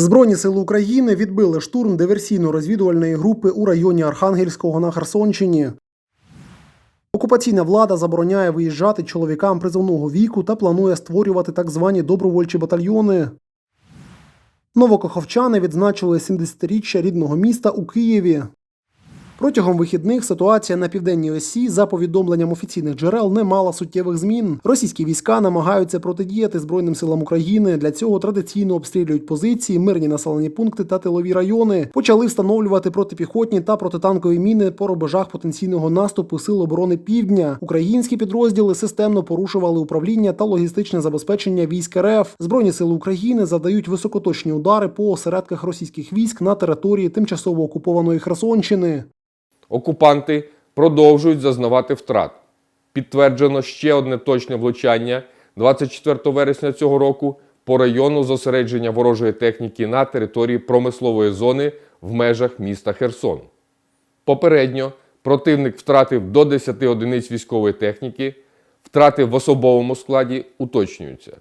Збройні сили України відбили штурм диверсійно-розвідувальної групи у районі Архангельського на Херсонщині. Окупаційна влада забороняє виїжджати чоловікам призовного віку та планує створювати так звані добровольчі батальйони. Новокоховчани відзначили 70-річчя рідного міста у Києві. Протягом вихідних ситуація на південній осі, за повідомленням офіційних джерел, не мала суттєвих змін. Російські війська намагаються протидіяти Збройним силам України. Для цього традиційно обстрілюють позиції, мирні населені пункти та тилові райони. Почали встановлювати протипіхотні та протитанкові міни по рубежах потенційного наступу Сил оборони Півдня. Українські підрозділи системно порушували управління та логістичне забезпечення військ РФ. Збройні сили України завдають високоточні удари по осередках російських військ на території тимчасово окупованої Херсонщини. Окупанти продовжують зазнавати втрат. Підтверджено ще одне точне влучання 24 вересня цього року по району зосередження ворожої техніки на території промислової зони в межах міста Херсон. Попередньо противник втратив до 10 одиниць військової техніки, втрати в особовому складі уточнюються.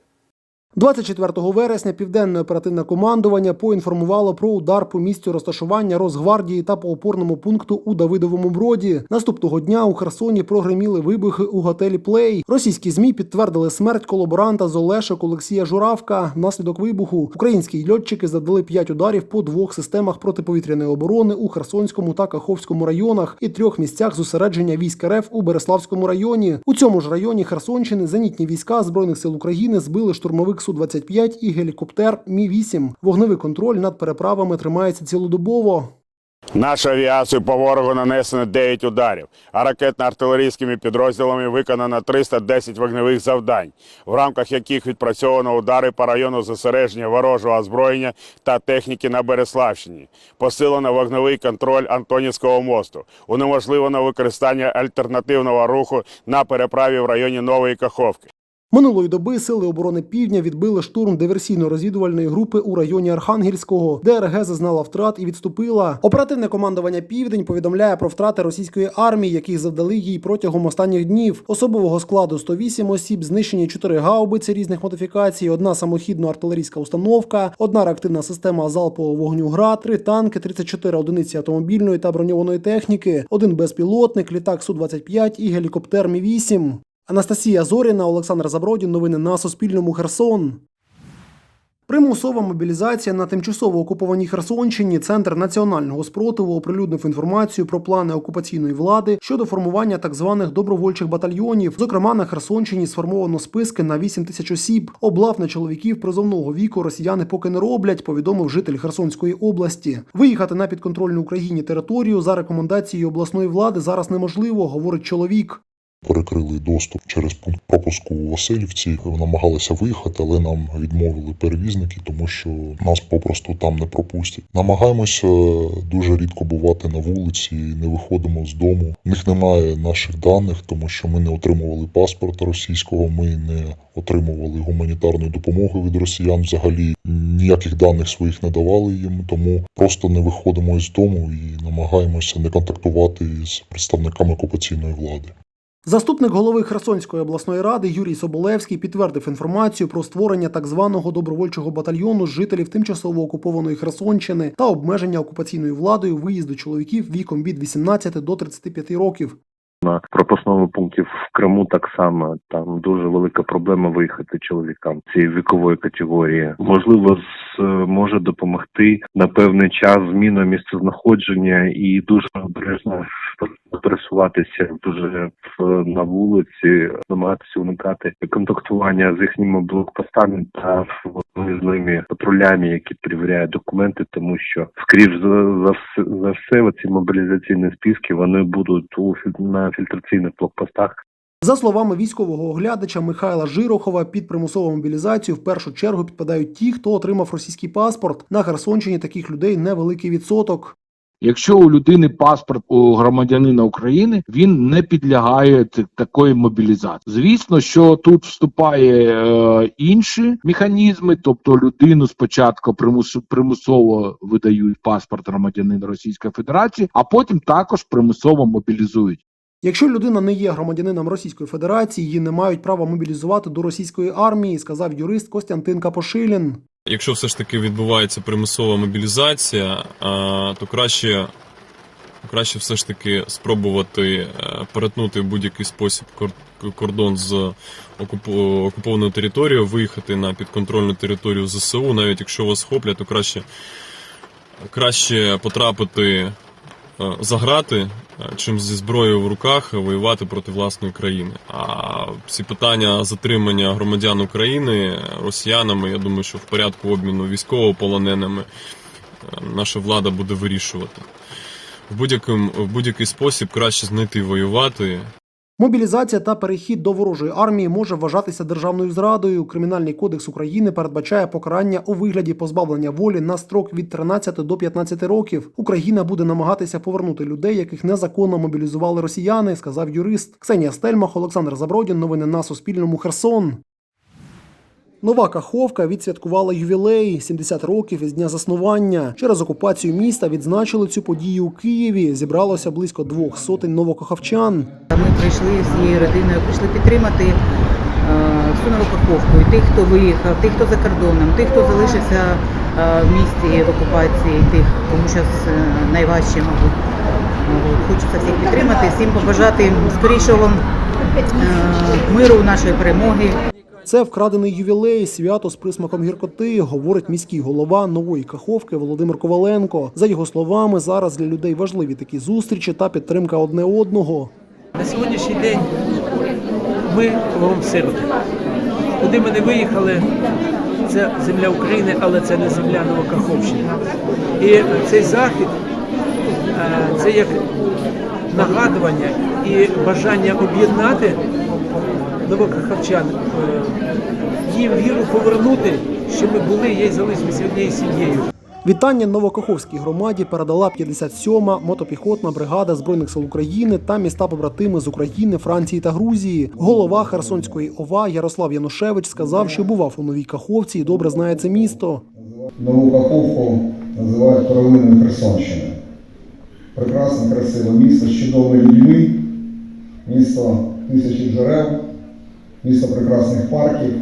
24 вересня південне оперативне командування поінформувало про удар по місцю розташування Росгвардії та по опорному пункту у Давидовому Броді. Наступного дня у Херсоні прогреміли вибухи у готелі Плей. Російські змі підтвердили смерть колаборанта з Олешок Олексія Журавка. Внаслідок вибуху українські льотчики завдали 5 ударів по двох системах протиповітряної оборони у Херсонському та Каховському районах і трьох місцях зосередження військ РФ у Береславському районі. У цьому ж районі Херсонщини зенітні війська збройних сил України збили штурмовик Су-25 і гелікоптер Мі-8. Вогневий контроль над переправами тримається цілодобово. Наша авіацію по ворогу нанесено 9 ударів, а ракетно-артилерійськими підрозділами виконано 310 вогневих завдань, в рамках яких відпрацьовано удари по району зосередження ворожого озброєння та техніки на Береславщині. Посилено вогневий контроль Антонівського мосту, унеможливлено використання альтернативного руху на переправі в районі Нової Каховки. Минулої доби сили оборони Півдня відбили штурм диверсійно-розвідувальної групи у районі Архангельського, де зазнала втрат і відступила. Оперативне командування Південь повідомляє про втрати російської армії, яких завдали їй протягом останніх днів. Особового складу 108 осіб, знищені 4 гаубиці різних модифікацій, одна самохідно-артилерійська установка, одна реактивна система залпового вогню ГРАД, три танки, 34 одиниці автомобільної та броньованої техніки, один безпілотник, літак Су-25 і гелікоптер Мі-8. Анастасія Зоріна, Олександр Забродін. Новини на Суспільному. Херсон. Примусова мобілізація на тимчасово окупованій Херсонщині. Центр національного спротиву оприлюднив інформацію про плани окупаційної влади щодо формування так званих добровольчих батальйонів. Зокрема, на Херсонщині сформовано списки на 8 тисяч осіб. Облав на чоловіків призовного віку росіяни поки не роблять. Повідомив житель Херсонської області. Виїхати на підконтрольну Україні територію за рекомендацією обласної влади зараз неможливо, говорить чоловік. Перекрили доступ через пункт пропуску у Васильівці. Намагалися виїхати, але нам відмовили перевізники, тому що нас попросту там не пропустять. Намагаємося дуже рідко бувати на вулиці, не виходимо з дому. У них немає наших даних, тому що ми не отримували паспорта російського, ми не отримували гуманітарної допомоги від росіян. Взагалі ніяких даних своїх не давали їм, тому просто не виходимо з дому і намагаємося не контактувати з представниками окупаційної влади. Заступник голови Херсонської обласної ради Юрій Соболевський підтвердив інформацію про створення так званого добровольчого батальйону жителів тимчасово окупованої Херсонщини та обмеження окупаційною владою виїзду чоловіків віком від 18 до 35 років. На пропускному пункті в Криму так само там дуже велика проблема виїхати чоловікам цієї вікової категорії. Можливо, з, може допомогти на певний час зміна місцезнаходження і дуже обережно пересуватися дуже на вулиці, намагатися уникати контактування з їхніми блокпостами та виїзними патрулями, які перевіряють документи, тому що скрізь за за все за все ці мобілізаційні списки вони будуть у на фільтраційних блокпостах. За словами військового оглядача Михайла Жирохова, під примусову мобілізацію в першу чергу підпадають ті, хто отримав російський паспорт. На Херсонщині таких людей невеликий відсоток. Якщо у людини паспорт у громадянина України, він не підлягає такої мобілізації. Звісно, що тут вступає е, інші механізми, тобто людину спочатку примус, примусово видають паспорт громадянина Російської Федерації, а потім також примусово мобілізують. Якщо людина не є громадянином Російської Федерації, її не мають права мобілізувати до російської армії, сказав юрист Костянтин Капошилін. Якщо все ж таки відбувається примусова мобілізація, то краще, краще все ж таки спробувати е, перетнути в будь-який спосіб кордон з окупованою територією, виїхати на підконтрольну територію ЗСУ, навіть якщо вас хоплять, то краще, краще потрапити е, за грати, чим зі зброєю в руках воювати проти власної країни. А ці питання затримання громадян України росіянами, я думаю, що в порядку обміну військовополоненими е, наша влада буде вирішувати. В будь-який в будь-який спосіб краще знайти воювати, Мобілізація та перехід до ворожої армії може вважатися державною зрадою. Кримінальний кодекс України передбачає покарання у вигляді позбавлення волі на строк від 13 до 15 років. Україна буде намагатися повернути людей, яких незаконно мобілізували росіяни, сказав юрист. Ксенія Стельмах, Олександр Забродін. Новини на Суспільному. Херсон. Нова Каховка відсвяткувала ювілей 70 років із дня заснування. Через окупацію міста відзначили цю подію у Києві. Зібралося близько двох сотень новокаховчан. Ми прийшли всією родиною, прийшли підтримати е, всю Новокаховку, і тих, хто виїхав, тих, хто за кордоном, тих, хто залишився е, в місті в окупації, тих, кому зараз найважче, мабуть. Хочеться всіх підтримати, всім побажати скорішого е, миру, нашої перемоги. Це вкрадений ювілей, свято з присмаком гіркоти, говорить міський голова нової каховки Володимир Коваленко. За його словами, зараз для людей важливі такі зустрічі та підтримка одне одного. На сьогоднішній день ми кругом сироти. Куди ми не виїхали, це земля України, але це не земля Новокаховщини. І цей захід е, це як нагадування і бажання об'єднати новокаховчан, е, їм віру повернути, що ми були і залишилися однією сім'єю. Вітання Новокаховській громаді передала 57-ма мотопіхотна бригада збройних сил України та міста побратими з України, Франції та Грузії. Голова Херсонської ОВА Ярослав Янушевич сказав, що бував у новій Каховці і добре знає це місто. Нову Каховку називають первинною Херсонщини. Прекрасне, красиве місто з чудовими людьми, місто тисячі джерел, місто прекрасних парків,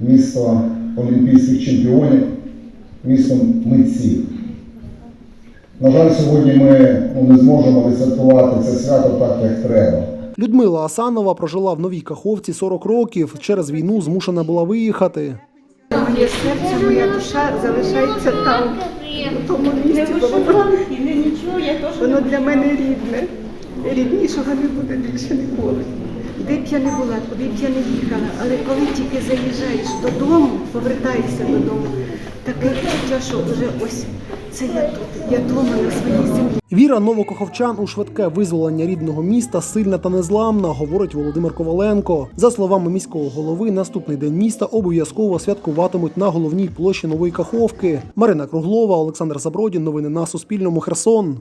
місто олімпійських чемпіонів, місто митців. На жаль, сьогодні ми ну, не зможемо відсвяткувати це свято так, як треба. Людмила Асанова прожила в новій Каховці 40 років. Через війну змушена була виїхати. Моє серце, моя душа залишається там, у тому місці, воно, воно для мене рідне. Ріднішого не буде більше ніколи. Де б я не була, куди б я не їхала, але коли тільки заїжджаєш додому, повертаєшся додому, таке відчуття, що вже ось це я тут, я на своїй землі. Віра новокоховчан у швидке визволення рідного міста сильна та незламна, говорить Володимир Коваленко. За словами міського голови, наступний день міста обов'язково святкуватимуть на головній площі нової Каховки. Марина Круглова, Олександр Забродін. Новини на Суспільному. Херсон.